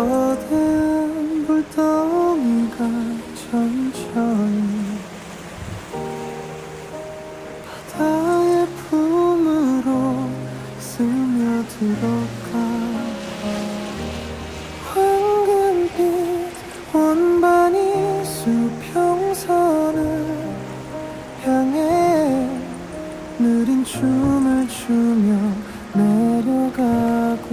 거대한 불덩이가 천천히 바다의 품으로 스며들어가 황금빛 원반이 수평선을 향해 느린 춤을 추며 내려가고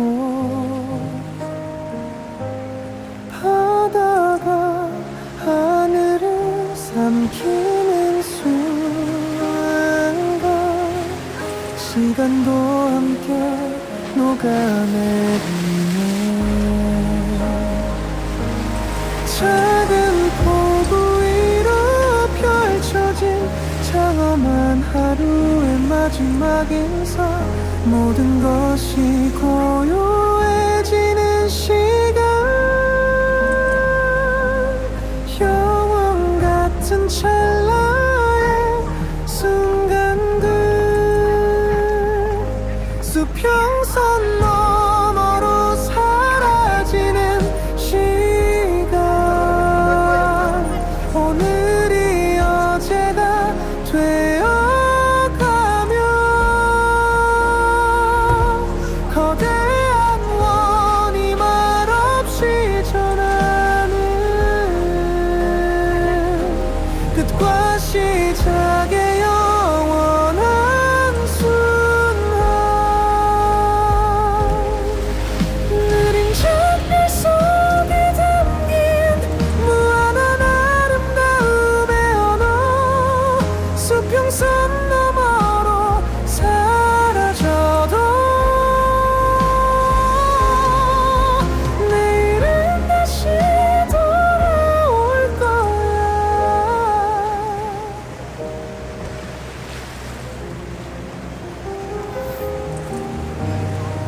삼키는 순간 시간도 함께 녹아내리네. 작은 폭우 위로 펼쳐진 장엄한 하루의 마지막 인사 모든 것이 尘 시작이야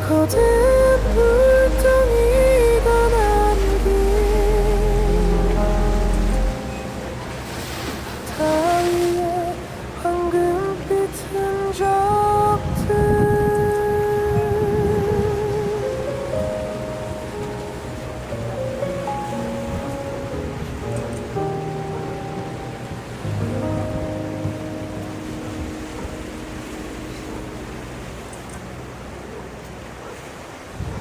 cold